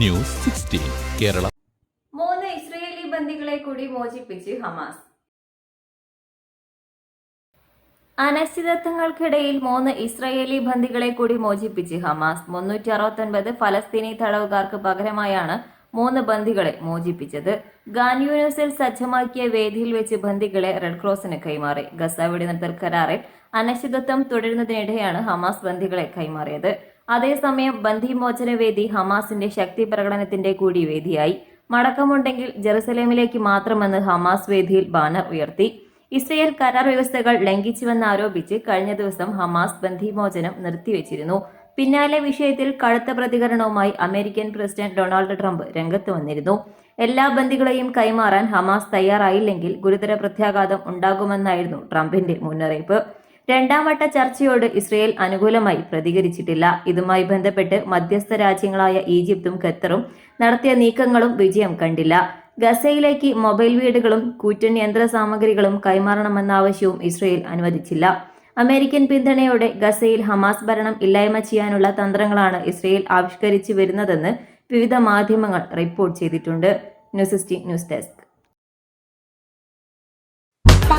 News sixteen Kerala. മൂന്ന് Israeli ബന്ദികളെ കൂടി മോചിപ്പിച്ച് ഹമാസ്. അനിശ്ചിതത്വങ്ങൾക്കിടയിൽ മൂന്ന് ഇസ്രയേലി ബന്ദികളെ കൂടി മോചിപ്പിച്ച് ഹമാസ്. മുന്നൂറ്റി അറുപത്തൊൻപത് ഫലസ്തീനി തടവുകാർക്ക് പകരമായാണ് മൂന്ന് ബന്ദികളെ മോചിപ്പിച്ചത്. ഗാൻയൂനസിൽ സജ്ജമാക്കിയ വേദിയിൽ വെച്ച് ബന്ദികളെ റെഡ് ക്രോസിന് കൈമാറി. ഗസ വെടിനിർത്തൽ കരാറിൽ അനിശ്ചിതത്വം തുടരുന്നതിനിടെയാണ് ഹമാസ് ബന്ദികളെ കൈമാറിയത്. അതേസമയം ബന്ധിമോചന വേദി ഹമാസിന്റെ ശക്തി പ്രകടനത്തിന്റെ കൂടി വേദിയായി. മടക്കമുണ്ടെങ്കിൽ ജെറുസലേമിലേക്ക് മാത്രമെന്ന് ഹമാസ് വേദിയിൽ ബാനർ ഉയർത്തി. ഇസ്രയേൽ കരാർ വ്യവസ്ഥകൾ ലംഘിച്ചുവെന്നാരോപിച്ച് കഴിഞ്ഞ ദിവസം ഹമാസ് ബന്ധിമോചനം നിർത്തിവെച്ചിരുന്നു. പിന്നാലെ വിഷയത്തിൽ കടുത്ത പ്രതികരണവുമായി അമേരിക്കൻ പ്രസിഡന്റ് ഡൊണാൾഡ് ട്രംപ് രംഗത്ത് വന്നിരുന്നു. എല്ലാ ബന്ദികളെയും കൈമാറാൻ ഹമാസ് തയ്യാറായില്ലെങ്കിൽ ഗുരുതര പ്രത്യാഘാതം ഉണ്ടാകുമെന്നായിരുന്നു ട്രംപിന്റെ മുന്നറിയിപ്പ്. രണ്ടാം വട്ട ചർച്ചയോട് ഇസ്രയേൽ അനുകൂലമായി പ്രതികരിച്ചിട്ടില്ല. ഇതുമായി ബന്ധപ്പെട്ട് മധ്യസ്ഥ രാജ്യങ്ങളായ ഈജിപ്തും ഖത്തറും നടത്തിയ നീക്കങ്ങളും വിജയം കണ്ടില്ല. ഗസയിലേക്ക് മൊബൈൽ വീടുകളും കൂറ്റൻ യന്ത്ര സാമഗ്രികളും കൈമാറണമെന്ന ആവശ്യവും ഇസ്രയേൽ അനുവദിച്ചില്ല. അമേരിക്കൻ പിന്തുണയോടെ ഗസയിൽ ഹമാസ് ഭരണം ഇല്ലായ്മ ചെയ്യാനുള്ള തന്ത്രങ്ങളാണ് ഇസ്രയേൽ ആവിഷ്കരിച്ചു വരുന്നതെന്ന് വിവിധ മാധ്യമങ്ങൾ റിപ്പോർട്ട് ചെയ്തിട്ടുണ്ട്. News news desk.